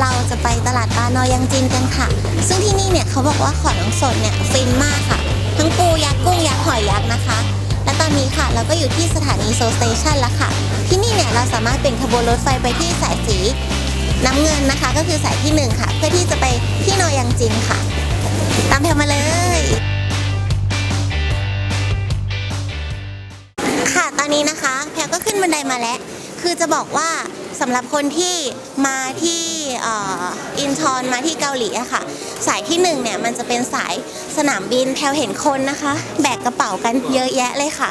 เราจะไปตลาดปลานอยังจินกันค่ะ ซึ่งที่นี่เนี่ยเขาบอกว่าของน้องสดเนี่ยฟินมากค่ะ ทั้งปูยักษ์กุ้งยักษ์หอยยักษ์นะคะ และตอนนี้ค่ะเราก็อยู่ที่สถานีโซสเตชันแล้วค่ะ ที่นี่เนี่ยเราสามารถเป็นขบวนรถไฟไปที่สายสีน้ำเงินนะคะ ก็คือสายที่หนึ่งค่ะ เพื่อที่จะไปที่นอยังจินค่ะ ตามแพรมาเลย ค่ะตอนนี้นะคะ แพรก็ขึ้นบันไดมาแล้ว คือจะบอกว่าสำหรับคนที่มาที่อินชอนมาที่เกาหลีอะค่ะ สายที่หนึ่งเนี่ยมันจะเป็นสายสนามบินแพรเห็นคนนะคะ แบกกระเป๋ากันเยอะแยะเลยค่ะ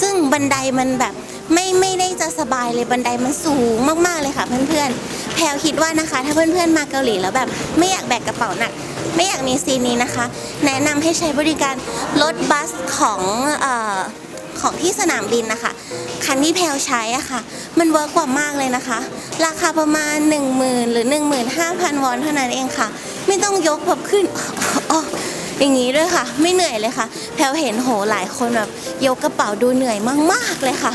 ซึ่งบันไดมันแบบไม่ไม่ได้จะสบายเลยบันไดมันสูงมากๆเลยค่ะ เพื่อนๆแพรคิดว่านะคะ ถ้าเพื่อนๆมาเกาหลีแล้วแบบไม่อยากแบกกระเป๋าหนักไม่อยากมีซีนนี้นะคะ แนะนำให้ใช้บริการรถบัสของ ของที่สนามบินนะคะ คันที่แพลวใช้อะค่ะ มันเวิร์กกว่ามากเลยนะคะ ราคาประมาณ 1 0,000 หรือ 15,000 วอนเท่านั้นเองค่ะ ไม่ต้องยกแบบขึ้นอ๋ออย่างนี้ด้วยค่ะ ไม่เหนื่อยเลยค่ะ แพลวเห็นโหหลายคนแบบยกกระเป๋าดูเหนื่อยมากๆเลยค่ะ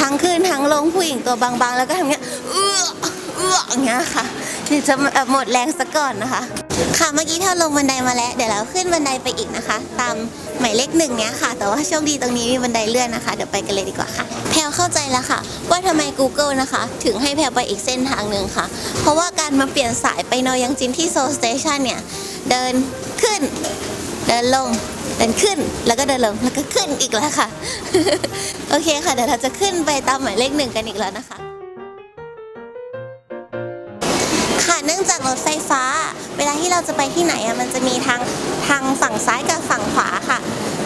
ทั้งขึ้นทั้งลงผู้หญิงตัวบางๆ แล้วก็ทำเงี้ยเอื้อเอื้ออย่างเงี้ยค่ะเดี๋ยวจะหมดแรงซะก่อนนะคะ ค่ะเมื่อกี้เราลงบันไดมาแล้ว เดี๋ยวเราขึ้นบันไดไปอีกนะคะ ตามหมายเลขหนึ่งเนี้ยค่ะ แต่ว่าโชคดีตรงนี้มีบันไดเลื่อนนะคะ เดี๋ยวไปกันเลยดีกว่าค่ะ แพลวเข้าใจแล้วค่ะ ว่าทำไม Google นะคะ ถึงให้แพลวไปอีกเส้นทางหนึ่งค่ะ เพราะว่าการมาเปลี่ยนสายไปนอยังจินที่โซลสเตชันเนี่ย เดินขึ้น เดินลง เดินขึ้น แล้วก็เดินลง แล้วก็ขึ้นอีกแล้วค่ะ โอเคค่ะ เดี๋ยวเราจะขึ้นไปตามหมายเลขหนึ่งกันอีกแล้วนะคะ ค่ะ เนื่องจากรถไฟฟ้า เวลาที่เราจะไปที่ไหนอะมันจะมีทางทางฝั่งซ้ายกับฝั่งขวาค่ะ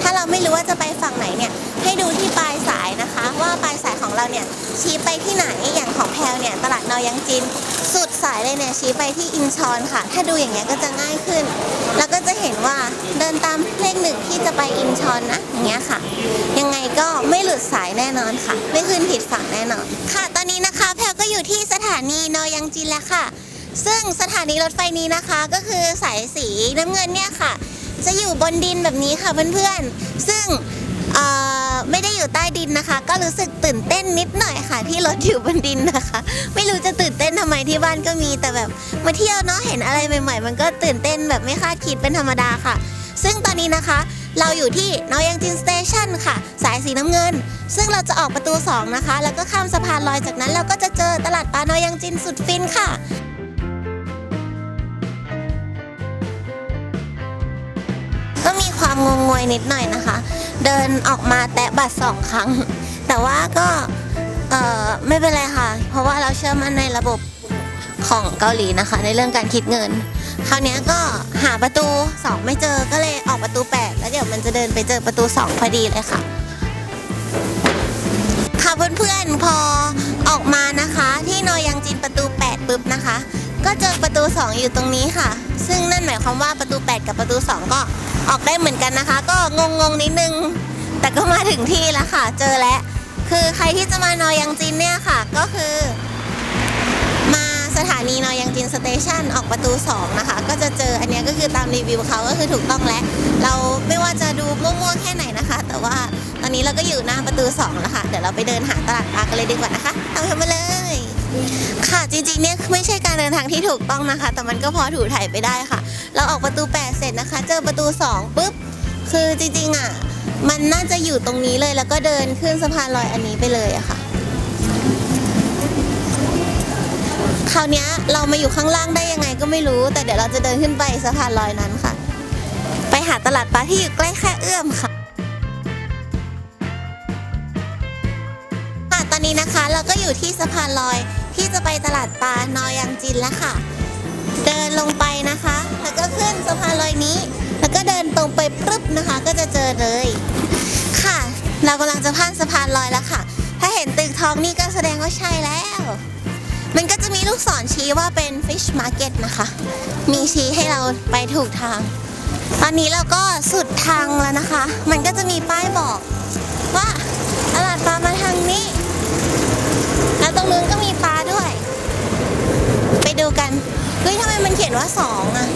ถ้าเราไม่รู้ว่าจะไปฝั่งไหนเนี่ยให้ดูที่ปลายสายนะคะ ว่าปลายสายของเราเนี่ยชี้ไปที่ไหนอย่างของแพลเนี่ยตลาดนอยังจิน สุดสายเลยเนี่ยชี้ไปที่อินชอนค่ะ ถ้าดูอย่างเงี้ยก็จะง่ายขึ้น แล้วก็จะเห็นว่าเดินตามเลขหนึ่งที่จะไปอินชอนนะอย่างเงี้ยค่ะ ยังไงก็ไม่หลุดสายแน่นอนค่ะ ไม่ขึ้นผิดฝั่งแน่นอนค่ะ ตอนนี้นะคะแพลก็อยู่ที่สถานีนอยังจินแล้วค่ะ ซึ่งสถานีรถไฟนี้นะคะก็คือสายสีน้ำเงินเนี่ยค่ะ จะอยู่บนดินแบบนี้ค่ะเพื่อนๆ ซึ่งไม่ได้อยู่ใต้ดินนะคะ ก็รู้สึกตื่นเต้นนิดหน่อยค่ะ ที่รถอยู่บนดินนะคะ ไม่รู้จะตื่นเต้นทำไมที่บ้านก็มีแต่แบบมาเที่ยวเนาะเห็นอะไรใหม่ ๆ มันก็ตื่นเต้นแบบไม่คาดคิดเป็นธรรมดาค่ะ ซึ่งตอนนี้นะคะ เราอยู่ที่นอยังจินสเตชันค่ะ สายสีน้ำเงิน ซึ่งเราจะออกประตู 2 นะคะ แล้วก็ข้ามสะพานลอยจากนั้นเราก็จะเจอตลาดปลานอยังจินสุดฟินค่ะ ความงงงวยนิดหน่อยนะคะ เดินออกมาแตะบัตรสองครั้ง แต่ว่าก็เออไม่เป็นไรค่ะ เพราะว่าเราเชื่อมั่นในระบบของเกาหลีนะคะ ในเรื่องการคิดเงิน คราวนี้ก็หาประตู 2 ไม่เจอก็เลยออกประตู 8 แล้วเดี๋ยวมันจะเดินไปเจอประตู 2 พอดีเลยค่ะ ค่ะเพื่อนๆพอออกมานะคะ ที่นอยังจินประตู 8ปุ๊บนะคะ ก็เจอประตู 2 อยู่ตรงนี้ค่ะ ซึ่งนั่นหมายความว่าประตู 8 กับประตู 2 ก็ออกได้เหมือนกันนะคะ ก็งงๆนิดนึง แต่ก็มาถึงที่แล้วค่ะ เจอแล้วคือใครที่จะมานอยังจินเนี่ยค่ะ ก็คือ มาสถานีนอยังจินสเตชันออกประตู 2 นะคะ ก็จะเจออันนี้ก็คือตามรีวิวเขาก็คือถูกต้องแล้ว เราไม่ว่าจะดูมั่วๆแค่ไหนนะคะ แต่ว่า อนนี้เราก็อยู่หน้าประตู2แล้วค่ะ เดี๋ยวเราไปเดินหาตลาดปลากันเลยดีกว่านะคะตามกันมาเลย ค่ะจริงๆเนี่ยไม่ใช่การเดินทางที่ถูกต้องนะคะ แต่มันก็พอถูถ่ายไปได้ค่ะ เราออกประตู 8 เสร็จนะคะ เจอประตู 2ปุ๊บ คือจริงๆอะ มันน่าจะอยู่ตรงนี้เลยแล้วก็เดินขึ้นสะพานลอยอันนี้ไปเลยอะค่ะ คราวนี้เรามาอยู่ข้างล่างได้ยังไงก็ไม่รู้ แต่เดี๋ยวเราจะเดินขึ้นไปสะพานลอยนั้นค่ะ ไปหาตลาดปลาที่อยู่ใกล้แค่เอื้อมค่ะ อยู่ที่สะพานลอยที่จะไปตลาดปลานอยังจินแล้วค่ะ เดินลงไปนะคะ แล้วก็ขึ้นสะพานลอยนี้ แล้วก็เดินตรงไปปึ๊บนะคะ ก็จะเจอเลย ค่ะ เรากำลังจะผ่านสะพานลอยแล้วค่ะ ถ้าเห็นตึกทองนี่ก็แสดงว่าใช่แล้ว มันก็จะมีลูกศรชี้ว่าเป็น fish market นะคะ มีชี้ให้เราไปถูกทาง ตอนนี้เราก็สุดทางแล้วนะคะ มันก็จะมีป้ายบอกว่าตลาดปลามาทางนี้ นึงก็มีฟ้าด้วย ไปดูกัน เฮ้ยทำไมมันเขียนว่าสองอะ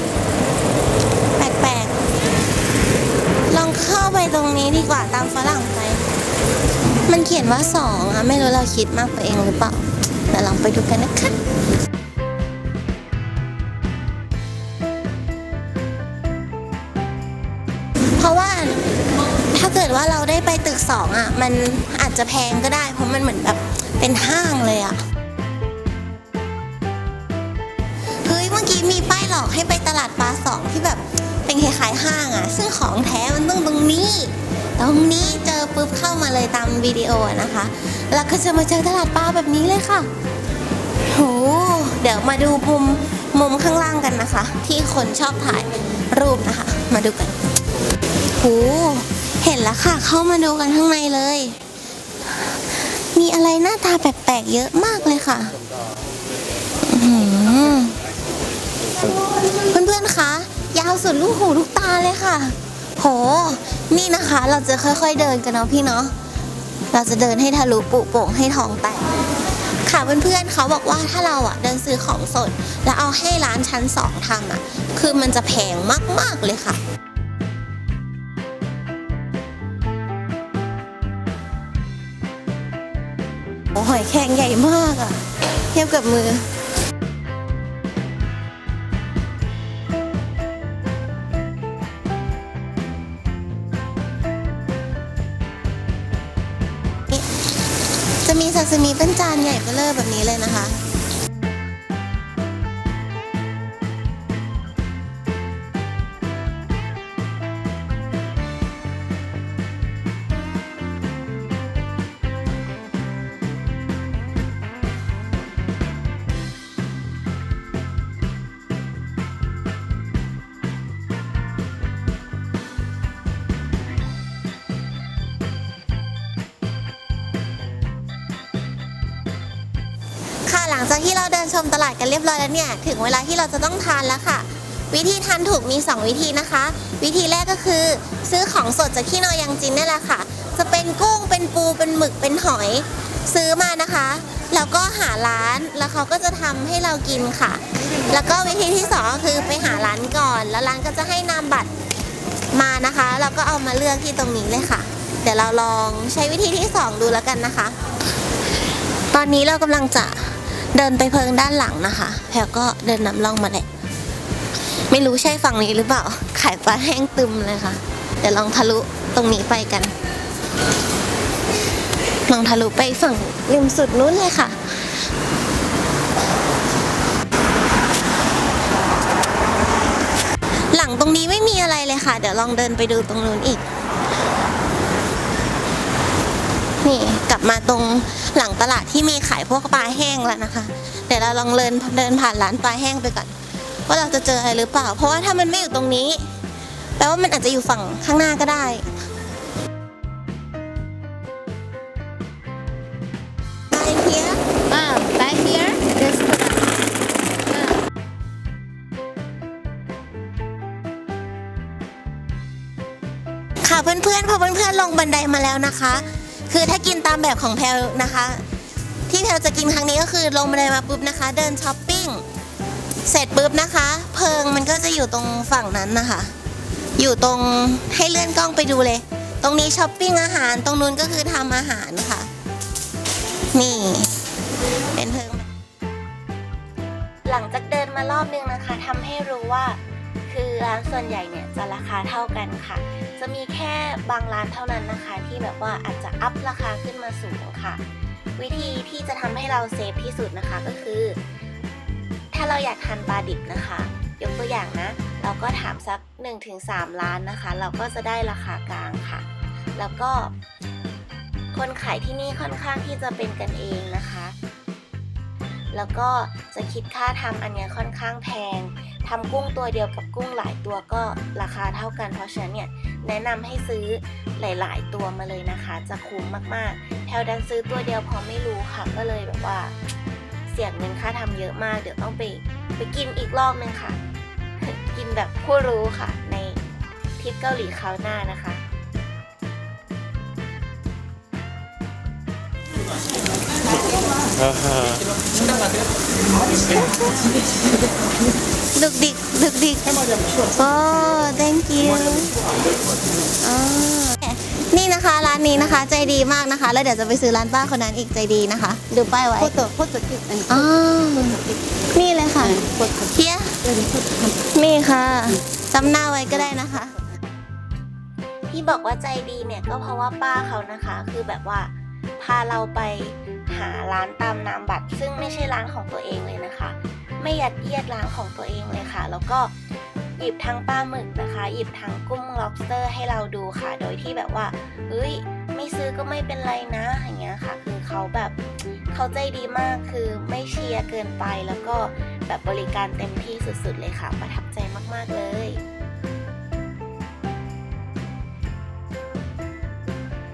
แปลกๆ ลองเข้าไปตรงนี้ดีกว่าตามฝรั่งไป มันเขียนว่าสองอะไม่รู้เราคิดมากไปเองหรือเปล่า แต่ลองไปดูกันนะคะเพราะว่าถ้าเกิดว่าเราได้ไปตึกสองอะ มันอาจจะแพงก็ได้ เพราะมันเหมือนแบบ เป็นห้างเลยอะเฮ้ยเมื่อกี้มีป้ายหลอกให้ไปตลาดปลาสองที่แบบเป็นคล้ายๆห้างอะซึ่งของแท้มันต้องตรงนี้ ตรงนี้เจอปุ๊บเข้ามาเลยตามวิดีโอนะคะ แล้วก็จะมาเจอตลาดปลาแบบนี้เลยค่ะโหเดี๋ยวมาดูมุมมุมข้างล่างกันนะคะ ที่คนชอบถ่ายรูปนะคะ มาดูกันโหเห็นแล้วค่ะ เข้ามาดูกันข้างในเลย มีอะไรหน้าตาแปลกๆเยอะมากเลยค่ะหือเพื่อนๆ คะ ยาวสุดลูกหูลูกตาเลยค่ะ โห นี่นะคะเราจะค่อยๆเดินกันเนาะพี่เนาะ เราจะเดินให้ทะลุปุโป่งให้ทองแตกค่ะเพื่อนๆเขาบอกว่าถ้าเราอะเดินซื้อของสด แล้วเอาให้ร้านชั้นสองทำอะ คือมันจะแพงมากๆเลยค่ะ หอยแข็งใหญ่มากอะเทียบกับมือ จะมีซาซิมิเป็นจานใหญ่เบ้อเร่อแบบนี้เลยนะคะ งจากที่เราเดินชมตลาดกันเรียบร้อยแล้วเนี่ย ถึงเวลาที่เราจะต้องทานแล้วค่ะ วิธีทานถูกมี 2 วิธีนะคะ วิธีแรกก็คือ ซื้อของสดจากที่นอยังจินนี่แหละค่ะ จะเป็นกุ้งเป็นปูเป็นหมึกเป็นหอย ซื้อมานะคะ แล้วก็หาร้านแล้วเขาก็จะทำให้เรากินค่ะ แล้วก็วิธีที่สองก็คือไปหาร้านก่อน แล้วร้านก็จะให้นามบัตรมานะคะแล้วก็เอามาเลือกที่ตรงนี้เลยค่ะ เดี๋ยวเราลองใช้วิธีที่สองดูแล้วกันนะคะ ตอนนี้เรากำลังจะ เดินไปเพิงด้านหลังนะคะ แพลก็เดินนำล่องมาแหละไม่รู้ใช่ฝั่งนี้หรือเปล่า ขายปลาแห้งตึมเลยค่ะ เดี๋ยวลองทะลุตรงนี้ไปกัน ลองทะลุไปฝั่งริมสุดนู้นเลยค่ะหลังตรงนี้ไม่มีอะไรเลยค่ะ เดี๋ยวลองเดินไปดูตรงนู้นอีก นี่กลับมาตรงหลังตลาดที่มีขายพวกปลาแห้งแล้วนะคะ เดี๋ยวเราลองเดินเดินผ่านร้านปลาแห้งไปก่อนว่าเราจะเจออะไรหรือเปล่า เพราะว่าถ้ามันไม่อยู่ตรงนี้แปลว่ามันอาจจะอยู่ฝั่งข้างหน้าก็ได้ Right here Ah, back here, this ah. ค่ะเพื่อนๆพอเพื่อนๆลงบันไดมาแล้วนะคะ คือถ้ากินตามแบบของแพลนะคะ ที่แพลจะกินครั้งนี้ก็คือลงบันไดมาปุ๊บนะคะ เดินช้อปปิ้งเสร็จปุ๊บนะคะ เพิงมันก็จะอยู่ตรงฝั่งนั้นนะคะ อยู่ตรงให้เลื่อนกล้องไปดูเลย ตรงนี้ช้อปปิ้งอาหารตรงนู้นก็คือทำอาหารค่ะ นี่ เป็นเพิง หลังจากเดินมารอบนึงนะคะทำให้รู้ว่าานส่วนใหญ่เนี่ยจะราคาเท่ากันค่ะ จะมีแค่บางร้านเท่านั้นนะคะ ที่แบบว่าอาจจะอัพราคาขึ้นมาสูงค่ะ วิธีที่จะทำให้เราเซฟที่สุดนะคะก็คือ ถ้าเราอยากทานปลาดิบนะคะ ยกตัวอย่างนะ เราก็ถามสัก 1-3ร้านนะคะ เราก็จะได้ราคากลางค่ะ แล้วก็คนขายที่นี่ค่อนข้างที่จะเป็นกันเองนะคะ แล้วก็จะคิดค่าทำอันนี้ค่อนข้างแพงทำกุ้งตัวเดียวกับกุ้งหลายตัวก็ราคาเท่ากัน เพราะฉะนั้นเนี่ยแนะนำให้ซื้อหลาย ๆ ตัวมาเลยนะคะ จะคุ้มมากๆแพลดันซื้อตัวเดียวเพราะไม่รู้ค่ะก็เลยแบบว่า เสียเงินค่าทำเยอะมาก เดี๋ยวต้องไปไปกินอีกรอบนึงค่ะ กินแบบผู้รู้ค่ะ ในทริปเกาหลีคราวหน้านะคะ ดึกดิกดึกดิกโอ้ thank you นี่นะคะร้านนี้นะคะใจดีมากนะคะ แล้วเดี๋ยวจะไปซื้อร้านป้าคนนั้นอีกใจดีนะคะ ดูป้ายไว้โคตรโคตรกิอ๋อนี่เลยค่ะเฮียนี่ค่ะจำหน้าไว้ก็ได้นะคะที่บอกว่าใจดีเนี่ยก็เพราะว่าป้าเขานะคะ คือแบบว่าพาเราไปาร้านตามนามบัตร ซึ่งไม่ใช่ร้านของตัวเองเลยนะคะ ไม่ยัดเยียดร้านของตัวเองเลยค่ะ แล้วก็หยิบทั้งปลาหมึกนะคะ หยิบทั้งกุ้ง lobster ให้เราดูค่ะ โดยที่แบบว่าเฮ้ยไม่ซื้อก็ไม่เป็นไรนะอย่างเงี้ยค่ะ คือเขาแบบเขาใจดีมากคือไม่เชียร์เกินไปแล้วก็แบบบริการเต็มที่สุดๆเลยค่ะ ประทับใจมากๆเลย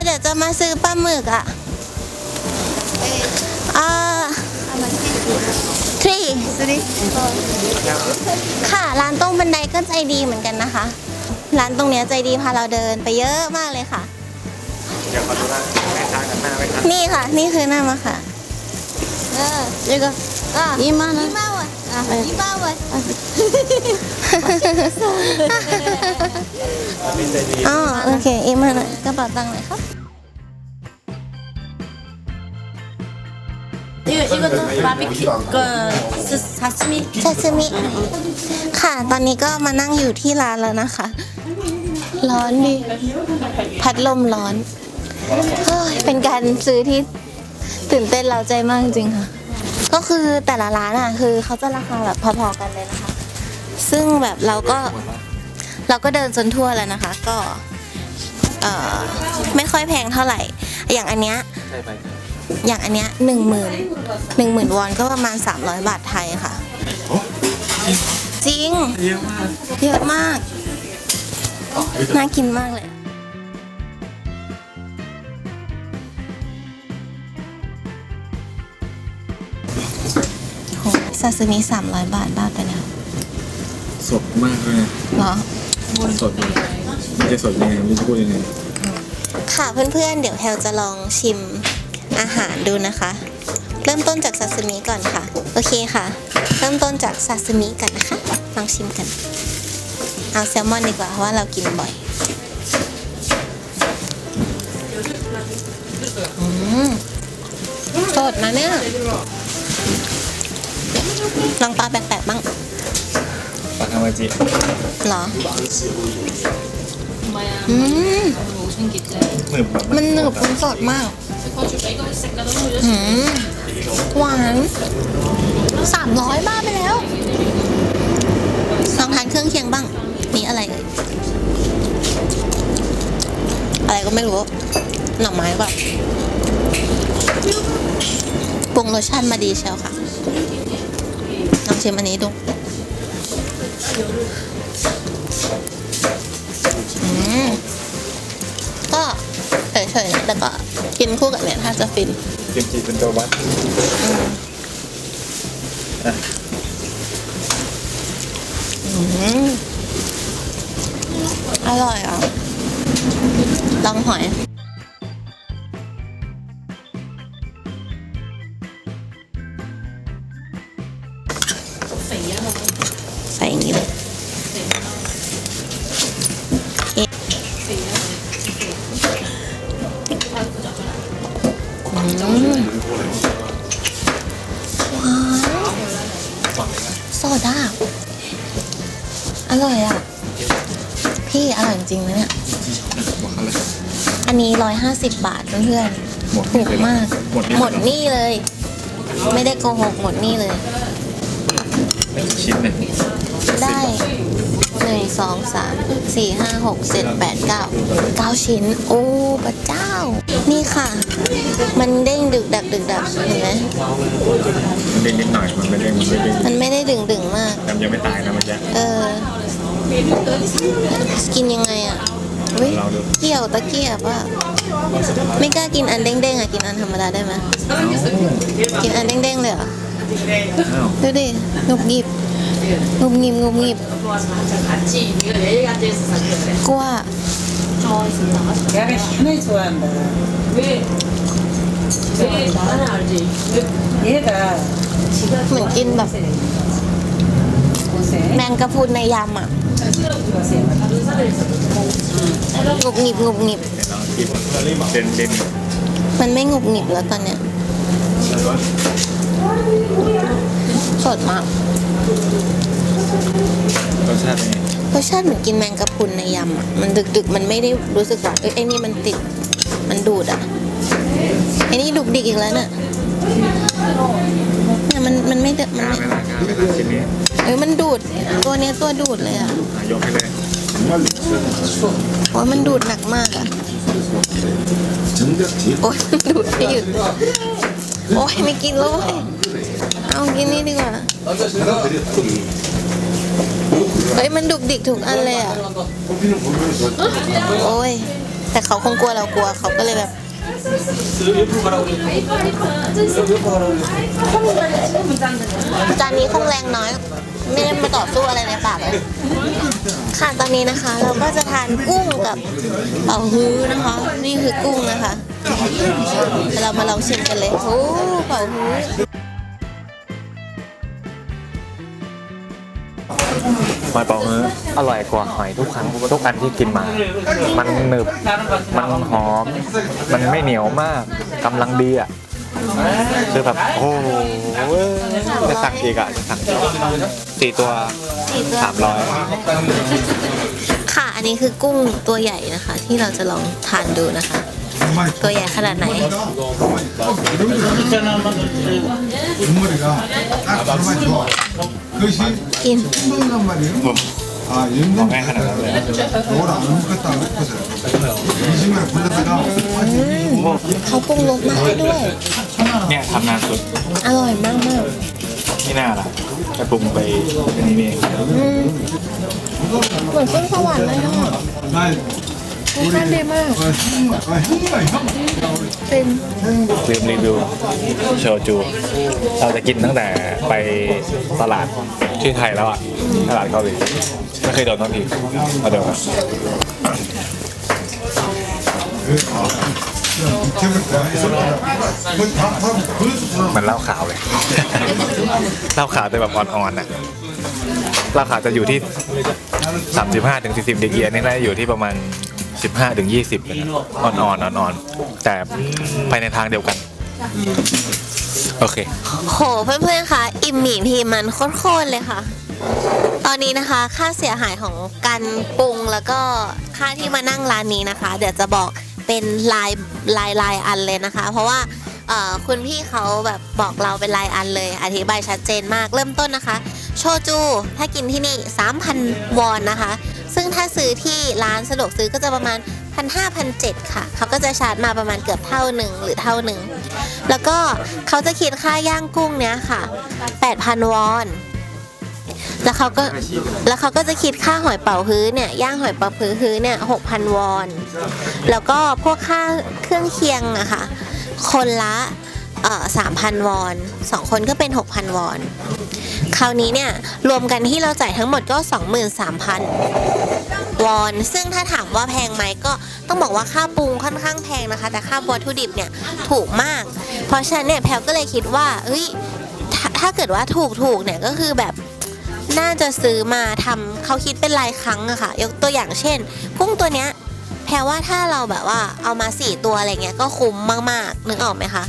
เดี๋ยวจะมาซื้อปลาหมึกอะ uh, three ค่ะ ร้านตรงบันไดก็ใจดีเหมือนกันนะคะ ร้านตรงเนี้ยใจดีพาเราเดินไปเยอะมากเลยค่ะ เดี๋ขอดูว่าแม่ค้ากับหน้าไหมคะนี่ค่ะ นี่คือหน้ามาค่ะ เออ这个啊姨妈呢一般我啊一般我เป็นใจยี่มาวะอ๋อโอเคอีมานะกระเป๋าตังค์หนยครับ 이거 이것도 바비큐 그 사시미 ซาซิมิ ค่ะ ตอนนี้ก็มานั่งอยู่ที่ร้านแล้วนะคะ ร้อนดิ พัดลมร้อนเฮ้ยเป็นการซื้อที่ตื่นเต้นเราใจมากจริงๆค่ะ ก็คือแต่ละร้านอ่ะ คือเขาจะราคาแบบพอๆกันเลยนะคะ ซึ่งแบบเราก็ เราก็เดินจนทั่วแล้วนะคะ ก็ เอ่อ ไม่ค่อยแพงเท่าไหร่ อย่างอันเนี้ย ใช่ไป อย่างอันเนี้ยหนึ่งหมื่นหนึ่งหมื่นวอนก็ประมาณ 300 บาทไทยค่ะ จริง เยอะมาก เยอะมาก น่ากินมากเลย โหซาซิมิ300 บาทบ้าไปแล้วสดมากเลยเหรอ สดมันจะสดยังไงมันจะพูดยังไงค่ะเพื่อนๆ เดี๋ยวแพลจะลองชิม อาหารดูนะคะ เริ่มต้นจากซาซิมิก่อนค่ะ โอเคค่ะ เริ่มต้นจากซาซิมิกันนะคะ ลองชิมกัน เอาแซลมอนดีกว่าเพราะว่าเรากินบ่อยอืมสดนะเนี่ยลองปลาแปลกๆบ้างปลาคามาจิเหรออืมหนึบแบบมันหนึบมันสดมาก หืมหวานสามร้อยบาทไปแล้ว ลองทานเครื่องเคียงบ้าง มีอะไรเอ่ยอะไรก็ไม่รู้ หน่อไม้แบบปรุงรสชาติมาดีเชียวค่ะ ลองชิมอันนี้ดูอืม เฉยๆนะแต่ก็กินคู่กับเนี่ยถ้าจะฟินกิมจิเป็นตัววัดอะอืมอร่อยอะลองหอย โซดาอร่อยอะ พี่อร่อยจริงๆนะเนี่ยบอกเขาเลยอันนี้ร้อยห้าสิบบาทเพื่อนหมดๆถูกมาก หมดนี่หมดหนี่เลย ไม่ได้โกหกหมดหนี่เลย ชิ้นหนึ่งได้ หนึ่งสองสามสี่ห้าหกเจ็ดแปดเก้าเก้าชิ้น โอ้พระเจ้า นี่ค่ะ มันเด้งดึกดักดึกดักเห็นไหมมันเด้งนิดหน่อยมันไม่เด้งมันไม่เด้งมันไม่ได้ดึงดึงมากแต่มันยังไม่ตายนะเมื่อกี้เออ กินยังไงอะเฮ้ยเราดูเกี่ยวตะเกียบอะไม่กล้ากินอันเด้งๆอะกินอันธรรมดาได้ไหมกินอันเด้งๆเลยเหรออ้าวดูดิงุบงิบ งุบงิบงุบงิบกลัวเหมือนกินแบบ แมงกะพรุนในยำอะงุบงิบงุบงิบมันไม่งุบงิบแล้วตอนเนี้ยสดมาก รสชาติเป็นไงรสชาติเหมือนกินแมงกะพรุนในยำอะมันดึกๆ มันไม่ได้รู้สึกว่าเอ้ยไอ้นี่มันติด มันดูดอะ ไอ้นี่ดุกดิกอีกแล้วเนี่ยเนี่ยมันมันไม่เดมันกล้าไม่ไหมล่ะกล้าไหมล่ะชิ้นนี้เอ้ยมันดูด ตัวเนี้ยตัวดูดเลยอะอะยกให้เลย โอ้ยมันดูดหนักมากอะโอ้ยมันดูดไม่หยุด โอ้ยไม่กินแล้วเว้ยเอากินนี่ดีกว่า เฮ้ยมันดุกดิกถูกอันเลยอะ โอ้ย แต่เขาคงกลัวเรากลัวเขาก็เลยแบบจานนี้คงแรงน้อย ไม่ได้มาต่อสู้อะไรในปากเลยค่ะตอนนี้นะคะ เราก็จะทานกุ้งกับเป่าฮื้อนะคะ นี่คือกุ้งนะคะเดี๋ยวเรามาลองชิมกันเลยโอ้เป่าฮื้อ หอยเป๋าเฮออร่อยกว่าหอยทุกครั้งทุกอันที่กินมา มันหนึบ มันหอม มันไม่เหนียวมากกำลังดีอะคือแบบโอ้โจะสั่งอีกอะจะสั่งอีกสี่ตัวสามร้อยค่ะอันนี้คือกุ้งตัวใหญ่นะคะ ที่เราจะลองทานดูนะคะ ตัวใหญ่ขนาดไหนうまいが。 กิน 힘든단 말이에요. 아, มอง 힘든 ง่ายขนาดนั้นเลย 뭘 아무것도 안 먹고서요. 이 시간에 불렀다가 เขาปรุงรสมาให้ด้วย เนี่ยทำนานสุด อร่อยมากมาก ที่น่าล่ะไปปรุงไปอันนี้เอง ๆอืมเหมือนขึ้นสวรรค์เลยเนาะ 날 รสชาติดีมเต็มรีวิวโชจู เราจะกินตั้งแต่ไปตลาดที่ไทยแล้วอะ ตลาดเกาหลีไม่เคยโดนทั้งทีมาเดี๋ยวครับมันเล่าขาวเลยเล่าขาวแต่แบบอ่อนๆอะเล่าขาวจะอยู่ที่ 35-40ดีเกียร์นี่น่าจะอยู่ที่ประมาณ 15ถึง20เลยนะอ่อนๆอ่อนๆแต่ไปในทางเดียวกัน โอเค โหเพื่อนๆคะอิ่มหมี่พีมันโคตรๆเลยค่ะ ตอนนี้นะคะค่าเสียหายของการปรุงแล้วก็ค่าที่มานั่งร้านนี้นะคะ เดี๋ยวจะบอกเป็นลายลายลายอันเลยนะคะ เพราะว่าเอ่อคุณพี่เขาแบบบอกเราเป็นลายอันเลย อธิบายชัดเจนมากเริ่มต้นนะคะ โชจูถ้ากินที่นี่ 3,000 วอนนะคะ ซึ่งถ้าซื้อที่ร้านสะดวกซื้อก็จะประมาณ1,500 1,700ค่ะ เขาก็จะชาร์จมาประมาณเกือบเท่าหนึ่งหรือเท่าหนึ่ง แล้วก็เขาจะคิดค่าย่างกุ้งเนี้ยค่ะ8,000วอน แล้วเขาก็แล้วเขาก็จะคิดค่าหอยเป๋าฮื้อเนี่ยย่างหอยเป๋าฮื้อเนี่ย6,000วอน แล้วก็พวกค่าเครื่องเคียงอะค่ะ คนละ อ่อ3,000 วอนสองคนก็เป็น 6,000 วอน คราวนี้เนี่ยรวมกันที่เราจ่ายทั้งหมดก็ 23,000 วอน ซึ่งถ้าถามว่าแพงไหมก็ต้องบอกว่าค่าปรุงค่อนข้างแพงนะคะ แต่ค่าวัตถุดิบเนี่ยถูกมาก เพราะฉะนั้นเนี่ยแพลก็เลยคิดว่าเฮ้ยถ้าถ้าเกิดว่าถูกถูกเนี่ยก็คือแบบน่าจะซื้อมาทำเขาคิดเป็นรายครั้งอะค่ะ ยกตัวอย่างเช่นกุ้งตัวเนี้ยแพรว่าถ้าเราแบบว่าเอามาสี่ตัวอะไรเงี้ยก็คุ้มมากๆนึกออกไหมคะ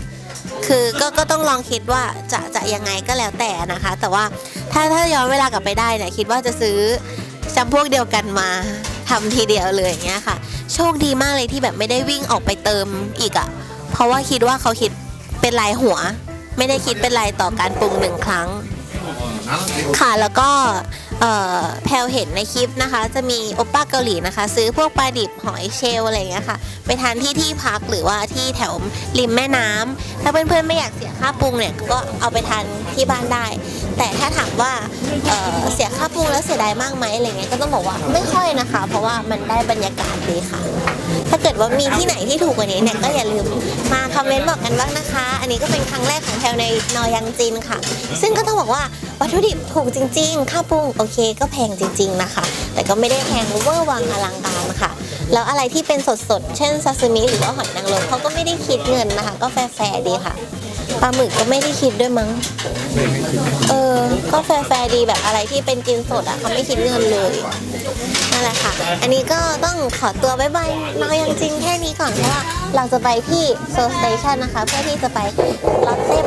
คือก็ก็ต้องลองคิดว่าจะจะยังไงก็แล้วแต่นะคะ แต่ว่าถ้าถ้าย้อนเวลากลับไปได้เนี่ยคิดว่าจะซื้อจำพวกเดียวกันมาทำทีเดียวเลยอย่างเงี้ยค่ะ โชคดีมากเลยที่แบบไม่ได้วิ่งออกไปเติมอีกอะเพราะว่าคิดว่าเขาคิดเป็นรายหัว ไม่ได้คิดเป็นรายต่อการปรุงหนึ่งครั้ง ค่ะแล้วก็ แพลวเห็นในคลิปนะคะ จะมีโอป้าเกาหลีนะคะ ซื้อพวกปลาดิบหอยเชลอะไรเงี้ยค่ะ ไปทานที่ที่พักหรือว่าที่แถวริมแม่น้ำถ้าเพื่อนๆไม่อยากเสียค่าปรุงเนี่ยก็เอาไปทานที่บ้านได้ แต่ถ้าถามว่าเเสียค่าปรุงแล้วเสียดายมากไหมอะไรเงี้ยก็ต้องบอกว่าไม่ค่อยนะคะ เพราะว่ามันได้บรรยากาศดีค่ะ ถ้าเกิดว่ามีที่ไหนที่ถูกกว่านี้เนี่ยก็อย่าลืมมา อมเมนต์บอกกันบ้างนะคะ อันนี้ก็เป็นครั้งแรกของแพลในนอยังจีนค่ะ ซึ่งก็ต้องบอกว่าวัตถุดิบถูกจริงๆ ค่าปรุงโอเคก็แพงจริง ๆนะคะ แต่ก็ไม่ได้แพงเวอร์วังอลังการค่ะ แล้วอะไรที่เป็นสดๆ เช่นซาซิมิหรือว่าหอยนางรมเขาก็ไม่ได้คิดเงินนะคะ ก็แฟร์ๆดีค่ะ ปลาหมึกก็ไม่ได้คิดด้วยมั้ง เออ ก็แฟร์ๆดีแบบอะไรที่เป็นกินสดอะเขาไม่คิดเงินเลย นั่นแหละค่ะ อันนี้ก็ต้องขอตัวบายบายน้อยยังจริงแค่นี้ก่อนเพราะว่าเราจะไปที่โซลสเตชันนะคะ เพื่อที่จะไปลอตเต้